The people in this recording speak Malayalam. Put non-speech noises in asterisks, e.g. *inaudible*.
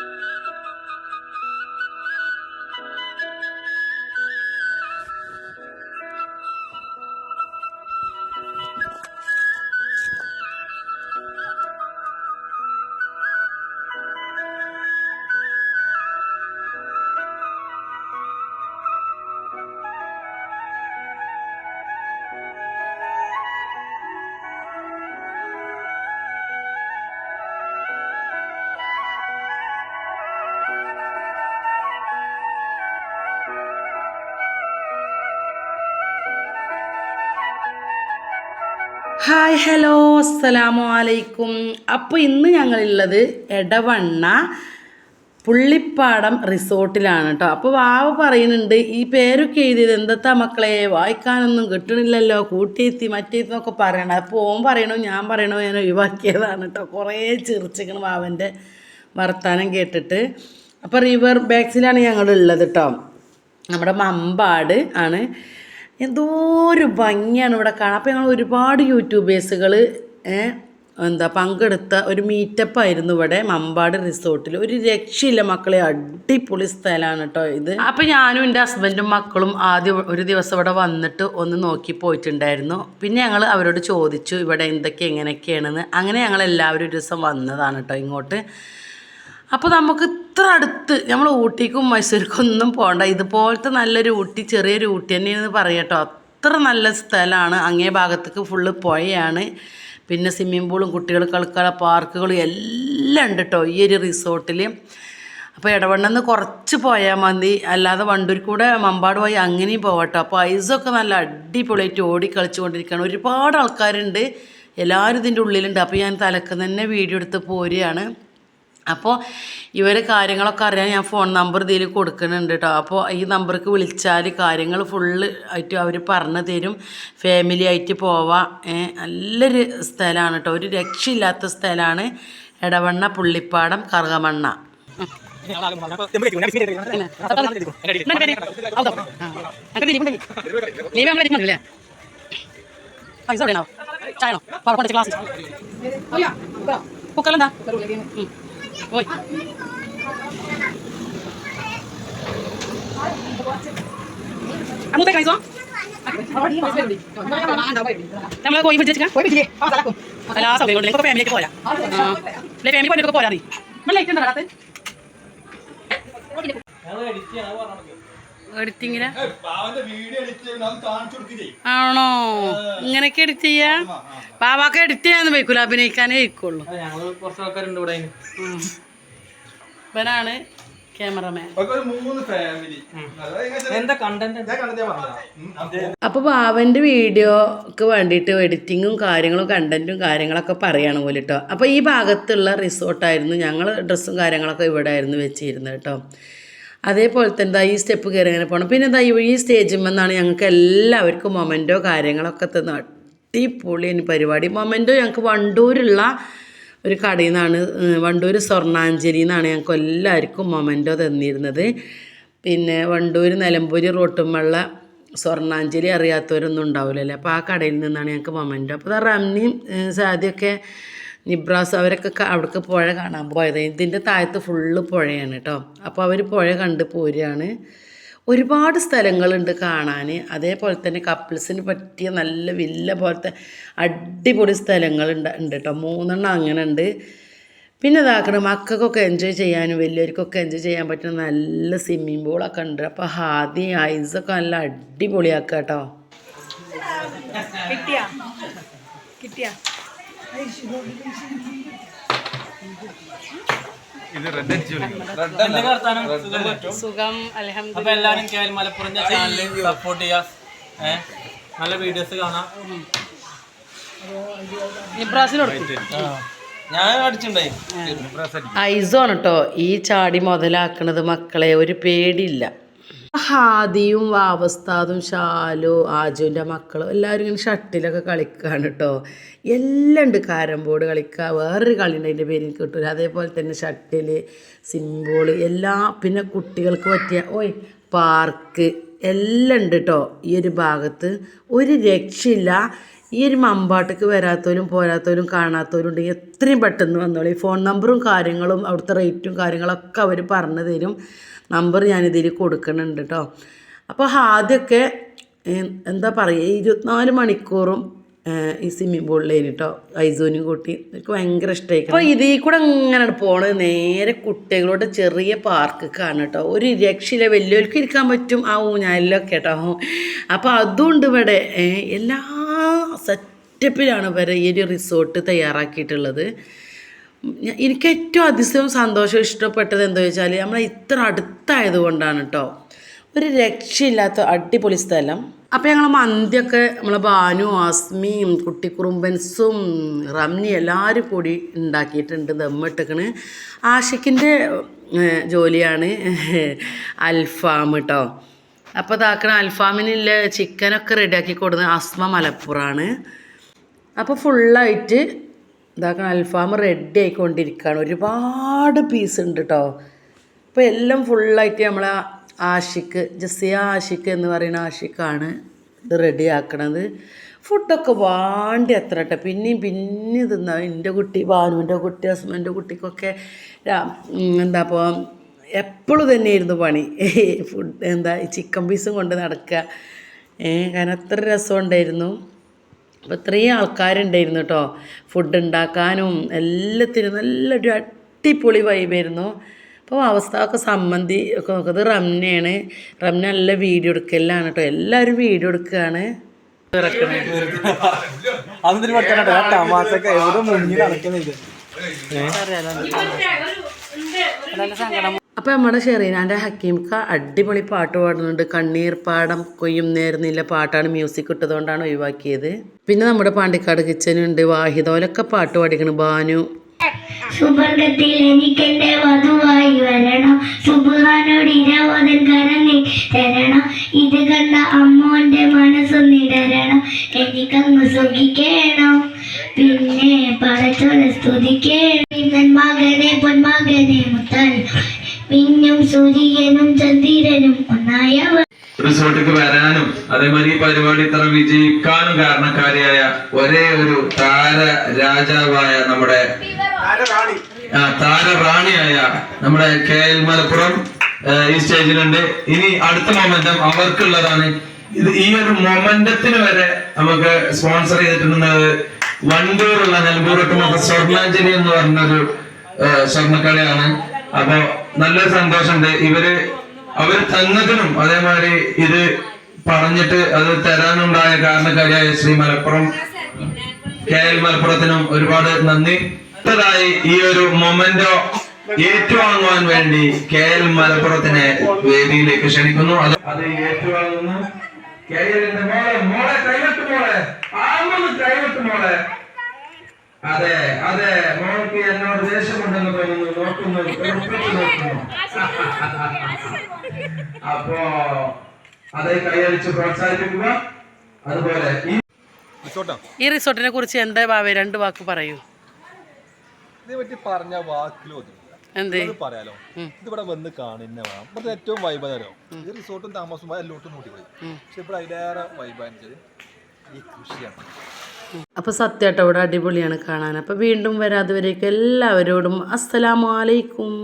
Música ഹായ് ഹലോ അസ്സലാമു അലൈക്കും. അപ്പോൾ ഇന്ന് ഞങ്ങളുള്ളത് എടവണ്ണ പുള്ളിപ്പാടം റിസോർട്ടിലാണ് കേട്ടോ. അപ്പോൾ വാവ പറയുന്നുണ്ട് ഈ പേരൊക്കെ എഴുതിയത് എന്തത്താ മക്കളെ? വായിക്കാനൊന്നും കിട്ടണില്ലല്ലോ. കൂട്ടിയെത്തി മറ്റേന്നൊക്കെ പറയണം. അപ്പോൾ ഓൻ പറയണോ ഞാൻ പറയണോ ഞാൻ ഒഴിവാക്കിയതാണ് കേട്ടോ. കുറേ ചിരിച്ചിക്കണം വാവന്റെ വർത്താനം കേട്ടിട്ട്. അപ്പോൾ റിവർ ബാക്സിലാണ് ഞങ്ങളുള്ളത് കേട്ടോ. നമ്മുടെ മമ്പാട് ആണ്. എന്തോ ഒരു ഭംഗിയാണ് ഇവിടെ കാണാൻ. അപ്പോൾ ഞങ്ങൾ ഒരുപാട് യൂട്യൂബേഴ്സുകൾ എന്താ പങ്കെടുത്ത ഒരു മീറ്റപ്പ് ആയിരുന്നു ഇവിടെ മമ്പാട് റിസോർട്ടിൽ ഒരു രക്ഷയില്ല മക്കളെ അടിപൊളി സ്ഥലമാണ് കേട്ടോ ഇത്. അപ്പോൾ ഞാനും എന്റെ ഹസ്ബൻഡും മക്കളും ആദ്യം ഒരു ദിവസം ഇവിടെ വന്നിട്ട് ഒന്ന് നോക്കി പോയിട്ടുണ്ടായിരുന്നു. പിന്നെ ഞങ്ങൾ അവരോട് ചോദിച്ചു ഇവിടെ എന്തൊക്കെ എങ്ങനെയൊക്കെയാണെന്ന്? അങ്ങനെ ഞങ്ങൾ എല്ലാവരും ഒരു ദിവസം വന്നതാണ് കേട്ടോ ഇങ്ങോട്ട്. അപ്പോൾ നമുക്ക് ഇത്ര അടുത്ത് നമ്മൾ ഊട്ടിക്കും മൈസൂർക്കും ഒന്നും പോകണ്ട ഇതുപോലത്തെ നല്ലൊരു ഊട്ടി ചെറിയൊരു ഊട്ടി തന്നെയെന്ന് പറയട്ടോ. അത്ര നല്ല സ്ഥലമാണ്. അങ്ങേ ഭാഗത്തേക്ക് ഫുള്ള് പുഴയാണ്. പിന്നെ സ്വിമ്മിംഗ് പൂളും കുട്ടികൾ കളിക്കാനുള്ള പാർക്കുകളും എല്ലാം ഉണ്ട് കേട്ടോ ഈ ഒരു റിസോർട്ടിൽ അപ്പോൾ ഇടവണ്ണെന്ന് കുറച്ച് പോയാൽ മതി. അല്ലാതെ വണ്ടൂർ കൂടെ മമ്പാട് പോയി അങ്ങനെയും പോകട്ടോ അപ്പോൾ ഐസൊക്കെ നല്ല അടിപൊളിയായിട്ട് ഓടി കളിച്ചുകൊണ്ടിരിക്കുകയാണ് ഒരുപാട് ആൾക്കാരുണ്ട്. എല്ലാവരും ഇതിന്റെ ഉള്ളിലുണ്ട്. അപ്പോൾ ഞാൻ തലക്ക് തന്നെ വീഡിയോ എടുത്ത് പോരുകയാണ്. അപ്പോൾ ഇവർ കാര്യങ്ങളൊക്കെ അറിയാൻ ഞാൻ ഫോൺ നമ്പർ ഇതിൽ കൊടുക്കുന്നുണ്ട് കേട്ടോ അപ്പോൾ ഈ നമ്പർക്ക് വിളിച്ചാൽ കാര്യങ്ങൾ ഫുള്ള് ആയിട്ട് അവർ പറഞ്ഞു തരും. ഫാമിലി ആയിട്ട് പോവാം. നല്ലൊരു സ്ഥലമാണ് കേട്ടോ ഒരു രക്ഷയില്ലാത്ത സ്ഥലമാണ് എടവണ്ണ പുള്ളിപ്പാടം കറുകമണ്ണ. കുക്കറെന്താ ഓയ് അങ്ങോട്ടേ കഴിച്ചോ നമ്മളെ കോഴി പിടിച്ചാ എല്ലാ സൗകര്യം കൊണ്ട് ഫാമിലിക്ക് പോരാ. അല്ലെ ഫാമിലി പോയിട്ട് പോരാ നീ. നമ്മൾ ലൈറ്റ് ഉണ്ടോ എഡിറ്റിങ്ങിന് ആണോ? ഇങ്ങനെയൊക്കെ എഡിറ്റ് ചെയ്യാ? ബാബാക്ക് എഡിറ്റ് ചെയ്യാന്ന് വയ്ക്കൂല അഭിനയിക്കാനേ വയ്ക്കുള്ളൂ ഇവനാണ് ക്യാമറമാൻ. ഒരു മൂന്ന് ഫാമിലി എന്താ കണ്ടന്റ് ഞാൻ കണ്ടത് ഞാൻ പറഞ്ഞതാ. അപ്പോൾ ബാവന്റെ വീഡിയോക്ക് വേണ്ടിയിട്ട് എഡിറ്റിങ്ങും കാര്യങ്ങളും കണ്ടന്റും കാര്യങ്ങളൊക്കെ പറയാണ് പോലെ കേട്ടോ അപ്പോൾ ഈ ഭാഗത്തുള്ള റിസോർട്ടായിരുന്നു ഞങ്ങൾ ഡ്രസ്സും കാര്യങ്ങളൊക്കെ ഇവിടെ ആയിരുന്നു വെച്ചിരുന്നത് കേട്ടോ അതേപോലെ തന്നെ എന്താ ഈ സ്റ്റെപ്പ് കയറി അങ്ങനെ പോകണം പിന്നെ എന്താ ഈ- സ്റ്റേജിൽ വന്നാണ് ഞങ്ങൾക്ക് എല്ലാവർക്കും മൊമെന്റോ കാര്യങ്ങളൊക്കെ തന്നെ അടിപൊളിയാണ് പരിപാടി. മൊമെന്റോ ഞങ്ങൾക്ക് വണ്ടൂരുള്ള ഒരു കടയിൽ നിന്നാണ് വണ്ടൂർ സ്വർണാഞ്ജലി എന്നാണ് ഞങ്ങൾക്ക് എല്ലാവർക്കും മൊമെന്റോ തന്നിരുന്നത്. പിന്നെ വണ്ടൂർ നിലമ്പൂർ റോട്ടുമുള്ള സ്വർണാഞ്ജലി അറിയാത്തവരൊന്നും ഉണ്ടാവില്ലല്ലോ? അപ്പോൾ ആ കടയിൽ നിന്നാണ് ഞങ്ങൾക്ക് മൊമെന്റോ അപ്പോൾ റംനിയും സാദിയൊക്കെ നിബ്രാസ് അവരൊക്കെ അവിടേക്ക് പുഴ കാണാൻ പോയത്. ഇതിന്റെ താഴത്ത് ഫുള്ള് പുഴയാണ് കേട്ടോ അപ്പോൾ അവർ പുഴ കണ്ട് പോരുകയാണ്. ഒരുപാട് സ്ഥലങ്ങളുണ്ട് കാണാൻ അതേപോലെ തന്നെ കപ്പിൾസിന് പറ്റിയ നല്ല വില്ല പോലത്തെ അടിപൊളി സ്ഥലങ്ങളുണ്ട് ഉണ്ട് കേട്ടോ മൂന്നെണ്ണം അങ്ങനെ ഉണ്ട്. പിന്നെ ഇതാക്കണം മക്കൾക്കൊക്കെ എൻജോയ് ചെയ്യാനും വലിയവർക്കൊക്കെ എൻജോയ് ചെയ്യാൻ പറ്റുന്ന നല്ല സ്വിമ്മിംഗ് പൂളൊക്കെ ഉണ്ട്. അപ്പോൾ ഹാദി ഐസൊക്കെ നല്ല അടിപൊളിയാക്കുക കേട്ടോ കിട്ടിയാ? കിട്ടിയാ? വർത്താനം? സുഖം? അപ്പൊ എല്ലാരും കേവൽ മലപ്പുറം സപ്പോർട്ട് ചെയ്യാ. നല്ല വീഡിയോസ് കാണാം. നിബ്രാസിനോട് ഞാൻ അടിച്ചിട്ടുണ്ടായി. ഐസോണ് കേട്ടോ ഈ ചാടി മുതലാക്കണത് മക്കളെ ഒരു പേടിയില്ല. ഹാദിയും വാവസ്താദും ഷാലു ആജുവിന്റെ മക്കളും എല്ലാവരും ഇങ്ങനെ ഷട്ടിലൊക്കെ കളിക്കുകയാണ് കേട്ടോ. എല്ലാം ഉണ്ട് കാരം ബോർഡ് കളിക്കുക വേറൊരു കളി ഉണ്ട് അതിന്റെ പേര് എനിക്ക് കിട്ടൂല. അതേപോലെ തന്നെ ഷട്ടിൽ സിംബോൾ എല്ലാ പിന്നെ കുട്ടികൾക്ക് പറ്റിയ ഓയ് പാർക്ക് എല്ലാം ഉണ്ട് കേട്ടോ. ഈ ഒരു ഭാഗത്ത് ഒരു രക്ഷയില്ല. ഈ ഒരു മമ്പാട്ടക്ക് വരാത്തവരും പോരാത്തവരും കാണാത്തവരും ഉണ്ടെങ്കിൽ എത്രയും പെട്ടെന്ന് വന്നോളൂ. ഈ ഫോൺ നമ്പറും കാര്യങ്ങളും അവിടുത്തെ റേറ്റും കാര്യങ്ങളൊക്കെ അവർ പറഞ്ഞു തരും. നമ്പർ ഞാനിതിൽ കൊടുക്കുന്നുണ്ട് കേട്ടോ അപ്പോൾ ആദ്യമൊക്കെ എന്താ പറയുക ഇരുപത്തിനാല് മണിക്കൂറും ഈ സ്വിമ്മിംഗ് പൂളിലേന് കേട്ടോ ഐസോനും കൂട്ടി എനിക്ക് ഭയങ്കര ഇഷ്ടമായി അപ്പോൾ ഇതിൽ കൂടെ ഇങ്ങനെ പോണത്? നേരെ കുട്ടികളുടെ ചെറിയ പാർക്കാണ് കേട്ടോ ഒരു രക്ഷയില്ല. വലിയവർക്ക് ഇരിക്കാൻ പറ്റും. ആ ഊഞ്ഞാലിലൊക്കെ കേട്ടോ അപ്പോൾ അതുകൊണ്ട് ഇവിടെ എല്ലാ സെറ്റപ്പിലാണ് ഇവരെ ഈ ഒരു റിസോർട്ട് തയ്യാറാക്കിയിട്ടുള്ളത്. എനിക്ക് ഏറ്റവും അതിശയവും സന്തോഷവും ഇഷ്ടപ്പെട്ടത് എന്താ വെച്ചാൽ നമ്മൾ ഇത്ര അടുത്തായത് കൊണ്ടാണ് കേട്ടോ ഒരു രക്ഷയില്ലാത്ത അടിപൊളി സ്ഥലം. അപ്പോൾ ഞങ്ങൾ മന്തിയൊക്കെ നമ്മളെ ബാനു ആസ്മിയും കുട്ടിക്കുറുമ്പൻസും റംനി എല്ലാവരും കൂടി ഉണ്ടാക്കിയിട്ടുണ്ട് ദമ്മിട്ടേക്കണ്. ആഷിക്കിന്റെ ജോലിയാണ് *laughs* അൽഫാം കേട്ടോ അപ്പോൾ ഇതാക്കണ അൽഫാമിനുള്ള ചിക്കനൊക്കെ റെഡിയാക്കി കൊടുക്കുന്നത് അസ്മ മലപ്പുറമാണ് അപ്പോൾ ഫുള്ളായിട്ട് ഇതാക്കണം അൽഫാം റെഡി ആയിക്കൊണ്ടിരിക്കുകയാണ്. ഒരുപാട് പീസ് ഉണ്ട് കേട്ടോ ഇപ്പോൾ എല്ലാം ഫുള്ളായിട്ട് നമ്മൾ ആഷിക്ക് ജസിയ ആഷിക്ക് എന്ന് പറയുന്ന ആഷിക്കാണ് ഇത് റെഡി ആക്കണത്. ഫുഡൊക്കെ വാണ്ടി അത്ര കേട്ടോ പിന്നെയും പിന്നെയും തിന്നാം. എന്റെ കുട്ടി ഭാനുവിന്റെ കുട്ടി ഹസ്ബന്റെ കുട്ടിക്കൊക്കെ എന്താ അപ്പോൾ എപ്പോഴും തന്നെയായിരുന്നു പണി. *laughs* ഫുഡ് എന്താ ചിക്കൻ പീസും കൊണ്ട് നടക്കുക. കാരണം അത്ര രസമുണ്ടായിരുന്നു. അപ്പോൾ ഇത്രയും ആൾക്കാരുണ്ടായിരുന്നു കേട്ടോ ഫുഡ് ഉണ്ടാക്കാനും എല്ലാത്തിനും നല്ലൊരു അടിപൊളി വൈബായിരുന്നു അപ്പോൾ അവസ്ഥ ഒക്കെ സംബന്ധി ഒക്കെ നോക്കുന്നത് റംനയാണ്. റംന നല്ല വീഡിയോ എടുക്കലാണ് കേട്ടോ എല്ലാവരും വീഡിയോ എടുക്കുകയാണ് അതൊന്നും അപ്പോൾ നമ്മുടെ ഷെറീനാന്റെ ഹക്കീംക്ക അടിപൊളി പാട്ട് പാടുന്നുണ്ട്. കണ്ണീർ പാടം കൊയ്യും നേരുന്നില്ല പാട്ടാണ് മ്യൂസിക് ഇട്ടതുകൊണ്ടാണ് ഒഴിവാക്കിയത്. പിന്നെ നമ്മുടെ പാണ്ടിക്കാട് കിച്ചനുണ്ട്. വാഹിദോലൊക്കെ പാട്ട് പാടിക്കണം. ബാനു. വരണം. തരണം. കണ്ട സുഖിക്കണം. പിന്നെ പടച്ചോനെ സ്തുതിക്കണം സൂര്യനും ചന്ദ്രനും ഒന്നായ റിസോർട്ടിക്ക് വരാനും അതേമാതിരി ഈ പരിപാടി ഇത്ര വിജയിക്കാനും കാരണക്കാരിയായ ഒരേ ഒരു താര രാജാവായ നമ്മുടെ ആ, താര റാണിയായ നമ്മുടെ കെ എൽ മലപ്പുറം ഈ സ്റ്റേജിലുണ്ട്. ഇനി അടുത്ത മൊമെന്റം അവർക്കുള്ളതാണ്. ഇത് ഈ ഒരു മൊമെന്റത്തിന് വരെ നമുക്ക് സ്പോൺസർ ചെയ്തിട്ടുള്ളത് വണ്ടൂരുള്ള നെൽബൂറട്ടുള്ള സ്വർണാഞ്ജലി എന്ന് പറഞ്ഞൊരു സ്വർണക്കടയാണ്. അപ്പൊ നല്ലൊരു സന്തോഷമുണ്ട്. ഇവർ അവർ തന്നതിനും അതേമാതിരി ഇത് പറഞ്ഞിട്ട് അത് തരാനുണ്ടായ കാരണക്കാരിയായ ശ്രീ മലപ്പുറം കെ എൽ മലപ്പുറത്തിനും ഒരുപാട് നന്ദി. അടുത്തതായി ഈ ഒരു മൊമെന്റോ ഏറ്റുവാങ്ങുവാൻ വേണ്ടി കെ എൽ മലപ്പുറത്തിനെ വേദിയിലേക്ക് ക്ഷണിക്കുന്നു. അത് ഏറ്റുവാങ്ങുന്നു. അതെ അതെ. മോൾക്ക് എന്നോട് ദേഷ്യമുണ്ടെന്ന് തോന്നുന്നു. നോക്കുന്നു അപ്പോ അതേ കൈയടിച്ച് പ്രോത്സാഹിപ്പിക്കുക അതുപോലെ ഈ റിസോർട്ടാ ഈ റിസോർട്ടിനെ കുറിച്ച് എന്താ ഭാവേ? രണ്ട് വാക്ക് പറയൂ. ഇതിനെ പറ്റി പറഞ്ഞ വാക്കിലോ എന്തേ? പറയാലോ. ഇതിവിടെ വന്ന് കാണുന്ന വേണം. ഇവിടുത്തെ ഏറ്റവും വൈബനരോ തരോ ഈ റിസോർട്ടും താമസവും എല്ലായിടത്തും പോയി പക്ഷെ ഇവിടെ അതിലേറെ വൈബാനിച്ചത് ഈ കൃഷിയാണ്. അപ്പോൾ സത്യമായിട്ട് അവിടെ അടിപൊളിയാണ് കാണാൻ. അപ്പോൾ വീണ്ടും വരാതെ വരേക്കും എല്ലാവരോടും അസ്സലാമു അലൈക്കും.